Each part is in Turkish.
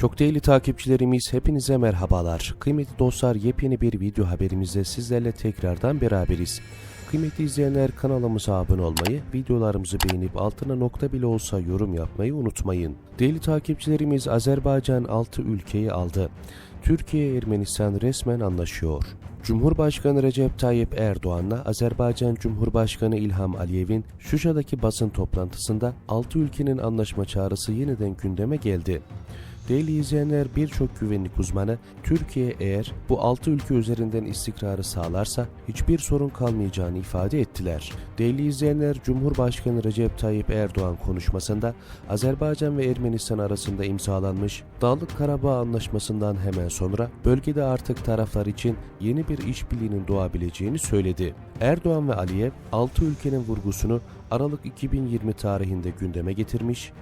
Çok değerli takipçilerimiz hepinize merhabalar. Kıymetli dostlar yepyeni bir video haberimizde sizlerle tekrardan beraberiz. Kıymetli izleyenler kanalımıza abone olmayı, videolarımızı beğenip altına nokta bile olsa yorum yapmayı unutmayın. Değerli takipçilerimiz Azerbaycan 6 ülkeyi aldı. Türkiye Ermenistan resmen anlaşıyor. Cumhurbaşkanı Recep Tayyip Erdoğan'la Azerbaycan Cumhurbaşkanı İlham Aliyev'in Şuşa'daki basın toplantısında 6 ülkenin anlaşma çağrısı yeniden gündeme geldi. Değerli izleyenler birçok güvenlik uzmanı Türkiye eğer bu 6 ülke üzerinden istikrarı sağlarsa hiçbir sorun kalmayacağını ifade ettiler. Değerli izleyenler Cumhurbaşkanı Recep Tayyip Erdoğan konuşmasında Azerbaycan ve Ermenistan arasında imzalanmış Dağlık Karabağ Anlaşması'ndan hemen sonra bölgede artık taraflar için yeni bir işbirliğinin doğabileceğini söyledi. Erdoğan ve Aliyev 6 ülkenin vurgusunu Aralık 2020 tarihinde gündeme getirmiş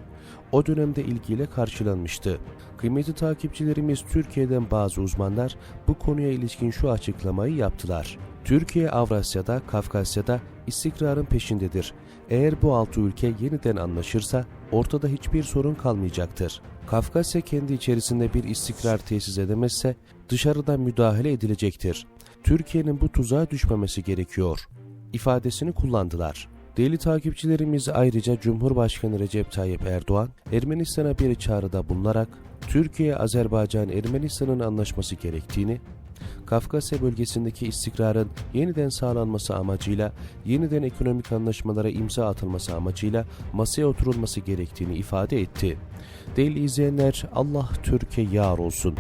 o dönemde ilgiyle karşılanmıştı. Kıymetli takipçilerimiz Türkiye'den bazı uzmanlar bu konuya ilişkin şu açıklamayı yaptılar. Türkiye Avrasya'da, Kafkasya'da istikrarın peşindedir. Eğer bu altı ülke yeniden anlaşırsa ortada hiçbir sorun kalmayacaktır. Kafkasya kendi içerisinde bir istikrar tesis edemezse dışarıdan müdahale edilecektir. Türkiye'nin bu tuzağa düşmemesi gerekiyor ifadesini kullandılar. Değerli takipçilerimiz ayrıca Cumhurbaşkanı Recep Tayyip Erdoğan, Ermenistan'a bir çağrıda bulunarak Türkiye, Azerbaycan, Ermenistan'ın anlaşması gerektiğini, Kafkasya bölgesindeki istikrarın yeniden sağlanması amacıyla yeniden ekonomik anlaşmalara imza atılması amacıyla masaya oturulması gerektiğini ifade etti. Değerli izleyenler Allah Türkiye yar olsun.